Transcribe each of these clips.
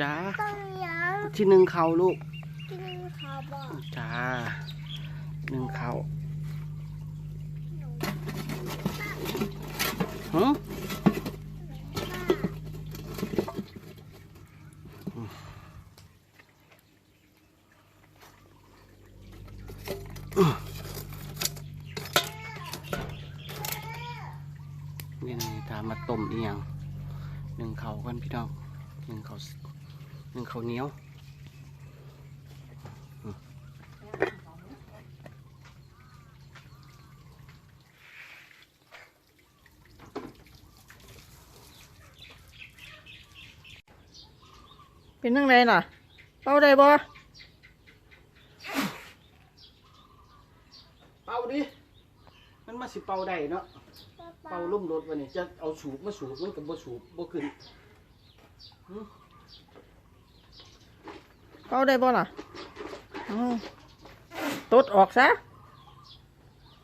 จ้าต้องยังที่หนึ่งเขาลูกกินข้าวบอกจ้าหนึ่งเขาหืมนี่ไงถามมาต้มอีหยังหนึ่งเขากันพี่น้องหนึ่งเขาห นึ่งเขาวเหนียวเป็นนั่งไรล่ะเป้าได้บ่เป่าดิ มันมาสิเป่าได้เนาะ เป่าลุ่มรถวันนี้จะเอาสูบมาสูบมันกับบ่สูบบ่ขึ้น เป้าได้บ่ล่ะอ้าวตดออกซะ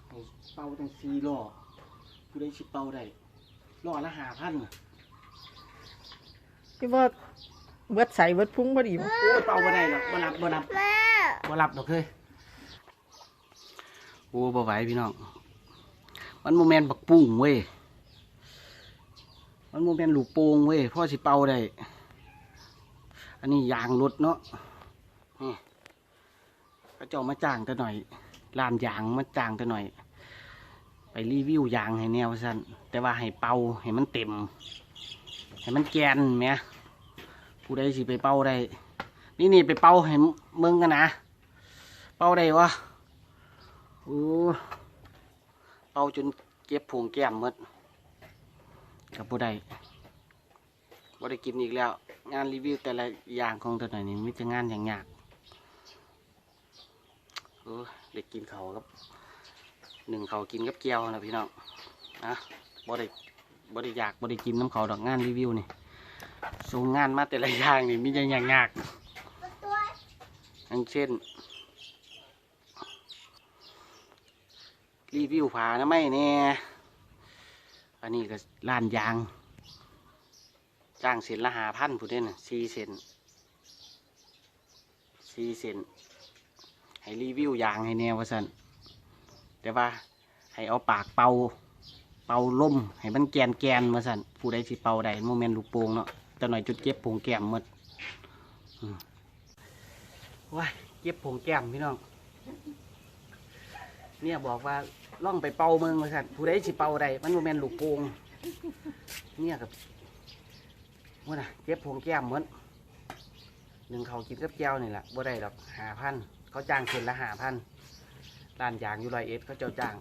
ให้เป่าตั้งสี่ล้อผู้ใดสิเป่าได้ล้อละห้าพันที่ว่าเบิดใส่เบิดพุงพอดีบ่โอ้ยเป่าบ่ได้หรอกบ่รับบ่รับแม่บ่รับดอกเฮ้ยโอ้บ่ไหวพี่น้อง มันโมเมนบักปุ้งเว้ย มันโมเมนลูกโป่งเว้ยพ่อสิเป่าได้ อันนี้ยางรถเนาะ นี่ก็เจ้ามาจ้างแต่หน่อยลานยางมาจ้างแต่หน่อย ไปรีวิวยางให้แนวสั้นแต่ว่าให้เป่าให้มันเต็ม ให้มันแกนแหมผู้ใดสิไปเป่าได้ นี่นี่ไปเป่าให้มึงกันนะ เป่าได้วะโอ้เป่าจนเก็บผงแก้มหมดกับผู้ใดบ่ได้กินอีกแล้ว งานรีวิวแต่ละอย่างของตัวหน่อยนี่มิจะงานอย่างยาก โอ้ได้กินเขาวกับหนึ่งเขากินกับเกี๊ยวนะพี่น้องนะบ่ได้บ่ได้อยากบ่ได้กินน้ำเขาดอกงานรีวิวนี่ส่งงานมาแต่ละอย่างนี่มิจะอย่างยากตัวอย่างเช่น รีวิวผานะไม่เนี่ยอันนี้ก็ร้านยาง จ้างเส้นละหาพันผู้เด่นสี่เซนสี่เซน ให้รีวิวยางให้แนวว่าสันแต่ว่าให้เอาปากเป่า เป่าล่มให้มันแกนแกนมาสันผู้ใดสิเป่าได้โมเมนต์ลูกโป่งเนาะแต่หน่อยจุดเก็บผงแก้มหมดว้ายเก็บผงแก้มพี่น้องเนี่ยบอกว่าล่องไปเป่าเมืองมาสันผู้ใดสิเป่าใดมันโมเมนต์ลูกโป่งเนี่ยกับว่าน่ะเก็บผงแก้มเหมือนหนึ่งเขากินกับแก้วนี่แหละบ่ได้ดอกหาพัน เขาจ้างเส้นละหาพันร้านยางอยู่รอยเอ็ดเขาเจ้าจ้าง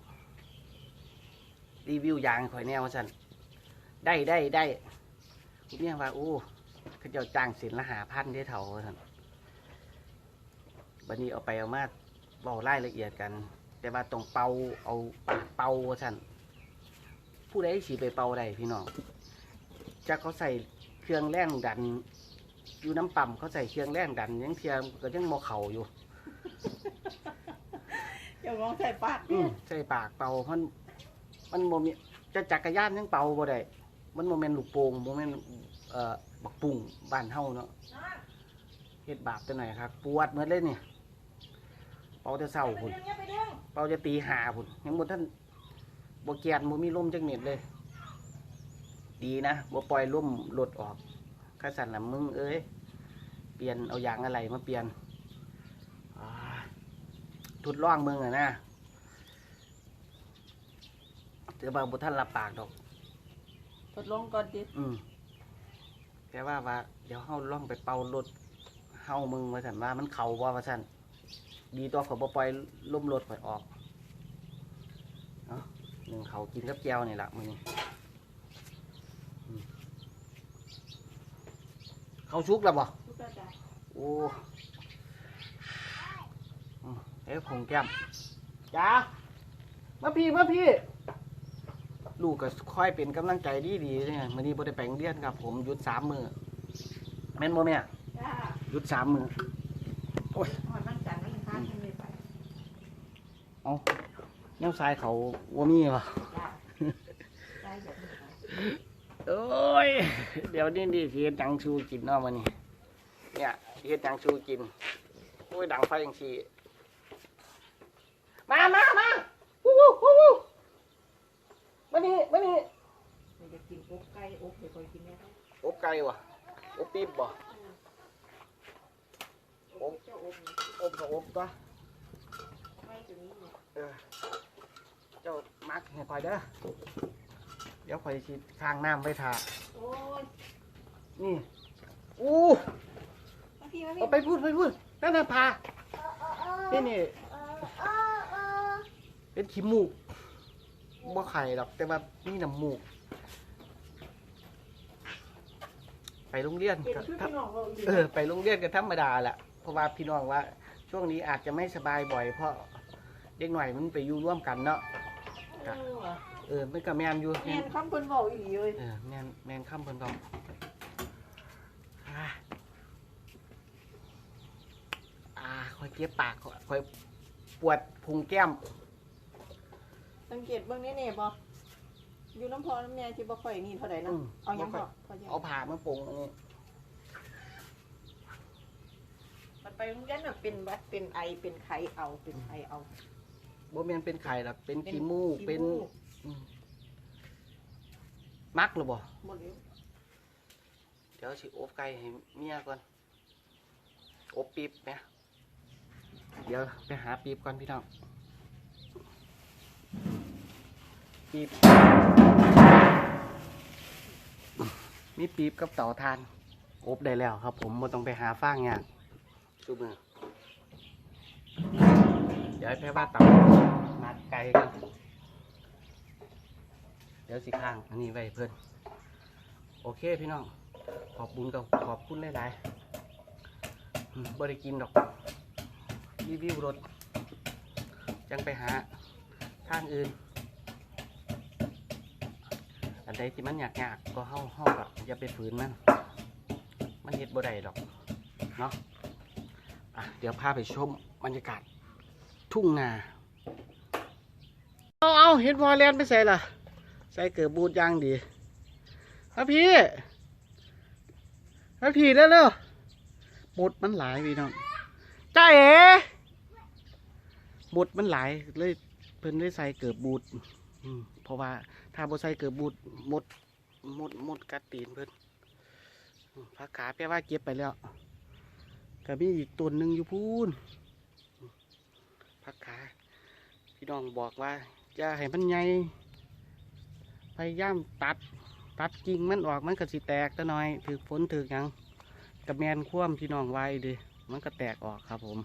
รีวิวยางข่อยแนวว่าสั่นได้ได้ได้คุณเนี่ยว่าโอ้เขาเจ้าจ้างเส้นละหาพันได้เท่าว่าสั่นบันนี้เอาไปเอามาเบารายละเอียดกัน แต่ว่าตรงเป่าเอาปากเป่าท่านผู้ใดสีไปเป่าได้พี่น้องจะเขาใส่เครื่องแรงดันอยู่น้ำปั่มเขาใส่เครื่องแรงดันยังเทียมก็ยังมอเข่าอยู่ อย่ามองใส่ปากอืมใส่ปากเป่ามัน มันโมมีจะจักรยานยังเป่าบ่ได้มันโมเมนต์ลูกโป่งโมเมนต์เอ่อบักปุ่งบ้านเฮาเนาะเฮ็ดบาปตัวไหนอยครับ ปวดเหมือนเลยนี่ยเป่าจะเศร้าคุณเป่าจะตีหาพุ่นยังบ่ท่านบ่เกียนบ่มีลมจักเม็ดเลย ดีนะบ่ปล่อยลมหลดออกข้าสั่นละมึงเอ้ยเปลี่ยนเอายางอะไรมาเปลี่ยน ทดลองมึงอะนะแต่ว่าบ่ท่านรับปากดอก ทดลองก่อนดิอืมแต่ว่าว่า เดี๋ยวเฮาลองไปเป่ารถเฮามึงว่าสั่นว่ามันเข่าบ่ว่าสั่นดีตัวเขาบ่ปล่อยลมรถข่อยออกเนาะหนึ่งเขากินกับแก้วนี่ล่ะมื้อนี้อืมเขาชุกแล้วบ่โอ้อืมเอ้ ยผงแก้มจ้ามาพี่มาพี่ ลูกก็ค่อยเป็นกำลังใจดีดีๆเนี่ยมันนี้บ่ได้ไปโรงเรียนครับ ผมหยุดสามมือแม่นบ่แม่จ้าหยุดสามมืออ่อนนั่งจันทร์นั่งค้างกันเลยไปเอาแนวซ้ายเขาว่ามีป่ะจ้าได้แบบนี้โอ้ย เดี๋ยวนี้ดีเสียจังชูกินเนาะมันนี่สิเฮ็ดหยังชูกิน โอ้ยดังไฟอย่างชี มามามาวู้วู้วู้วู้มานี่มานี่มันจะกินอบไก่อบให้คอยกินแม่ครับอบไก่วะอบปี๊บบ่อบเจ้าอบนี่อบก็อบตัวไก่ตัวนี้เนี่ยเออเจ้ามักให้คอยเด้อเดี๋ยวคอยสิข้างน้ำไว้ทาโอ้ยนี่อู้มาพี่มาพี่เอาไปพูดไปพูดนั่นน่ะพาเออนี่นี่ เออเออเออ เป็นขี้มูกบ่ไข่หรอก แต่ว่ามีน้ำมูก ไปโรงเรียนเป็นก็ชุดถ้าพี่น้องเราอีกเออ ไปโรงเรียนก็ธรรมดาแหละเพราะว่าพี่น้องว่า ช่วงนี้อาจจะไม่สบายบ่อยเพราะเด็กหน่อยมันไปอยู่ร่วมกันเนาะเออว่ะเออมันก็แมนอยู่แม่นคำเพิ่นบอกอีหลีเลยเออแมนแมนข้ามเพิ่นบอกอ่าอ่าคอยเก็บปากคอยปวดพุงแก้ม สังเกตเบิ่งแน่ๆบ่อยู่น้ำพอน้ำแม่ที่บ่ค่อยนี่เท่าใดนะอืมเอาหยังบ่บ่ค่อย พอจะเอาผ่ามาปรุงอันนี้มันไปโรงเรียนน่ะเป็นหวัดเป็นไอเป็นไข้เอาเป็นไข้เอาบ่แม่นเป็นไข่หรอกเป็นเป็นขี้มูกขี้เป็นมูกอืมมักหรือบ่หมดแล้วเดี๋ยวสิอบไก่ให้เมียก่อนอบปี๊บไหมเดี๋ยวไปหาปี๊บก่อนพี่น้อง ปี๊บมีปี๊บกับเต่าทานอบได้แล้วครับ ผมไม่ต้องไปหาฟางอย่างชูมือเดี๋ยวให้แพ้ว่าเต่านัดไก่กันเดี๋ยวสิข้างอันนี้ไว้เพื่อนโอเคพี่น้อง ขอบบุญกับขอบคุณหลายๆอืมบ่ได้กินดอกรีวิวรถจังไปหาทางอื่นอั นใดที่มันยากๆก็เฮาเฮากับอย่าไปฝืนมันมันเฮ็ดบ่ได้ดอกเนาะอะเดี๋ยวพาไปชมบรรยากาศทุ่งนาเอาเอาเห็นวอลเลนไปใส่ล่ะ ใส่เกิดบูดย่างดีครับพี่มาผีแล้วเร็วหมดมันหลายพี่น้องจ้าเอ๋หมดมันหลายเลยเพิ่นเลยใส่เกือบบูด เพราะว่าถ้าบ่ใส่เกือบบูดหมดหมดหมดกัดตีนเพิ่นอืมผักขาแปลว่าเก็บไปแล้วก็มีอีกต้นหนึ่งอยู่พูนผักขาพี่น้องบอกว่าจะให้มันใหญ่พยายามตัดตัดกิ่งมันออกมันก็สิแตกตัวหน่อยถือฝนถือยังกระแมนคว่ำพี่น้องไว้ดิมันก็แตกออกครับผม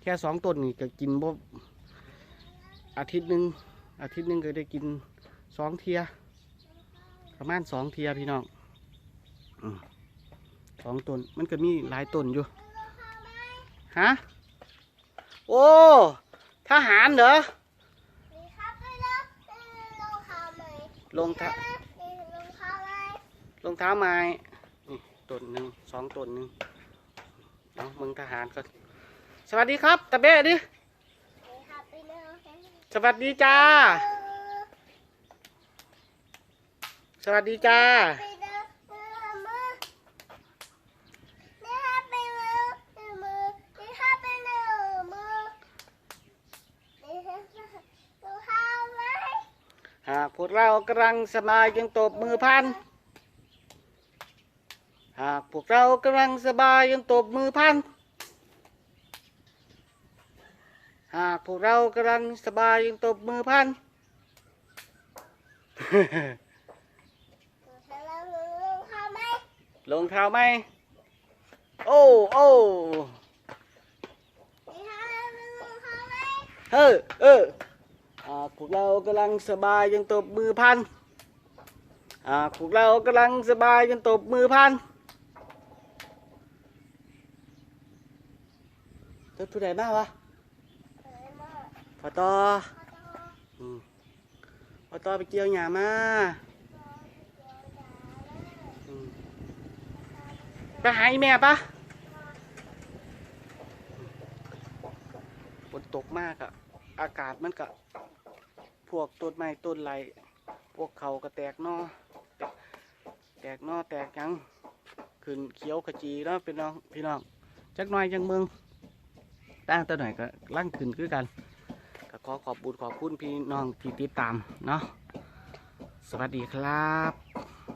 แค่สองต้นนี่ก็กินบ่อาทิตย์หนึ่ง อาทิตย์หนึ่งก็ได้กินสองเทีย ประมาณสองเทียพี่น้องอืมสองต้นมันก็มีหลายต้นอยู่ฮะโอ้ทหารเหรอนี่ครับไปแล้วเออลงขาไหมลงทะนี่ลงขาไหมรองเท้าไม้นี่ต้นหนึ่งสองต้นหนึ่งเอามึงทหารก็สวัสดีครับตาเบ้ดิ นี่ครับไปแล้ว สวัสดีจ้า สวัสดีจ้าไปแล้วเออมือนี่ครับไปแล้วเออมือนี่ครับไปแล้วมือนี่ครับลงขาไหมหากพวกเรากำลังสบายยังตบมือพัน หากพวกเรากำลังสบายยังตบมือพัน หากพวกเรากำลังสบายยังตบมือพัน ลงขาไหมลงเท้าไหม โอ้โอ้นี่ครับลงขาไหมเฮ้อเออหากพวกเรากำลังสบายยังตบมือพันหากพวกเรากำลังสบายยังตบมือพันเจ้าผู้ใดบ้างวะเออมา พอต่อพอต่อไปเกี่ยวหญ้ามาไปหาอีแม่ปะฝนตกมากอะอากาศมันก็ พวกต้นไม้ต้นไรพวกเขาก็แตกนอแตกแตกนอแตกยังขึ้นเขียวขจีเนาะพี่น้องพี่น้องจักหน่อยจังเมืองตั้งแต่หน่อยก็ลั่งขึ้นคือกัน ขอขอบบุญขอบคุณพี่น้องที่ติดตามเนาะสวัสดีครับ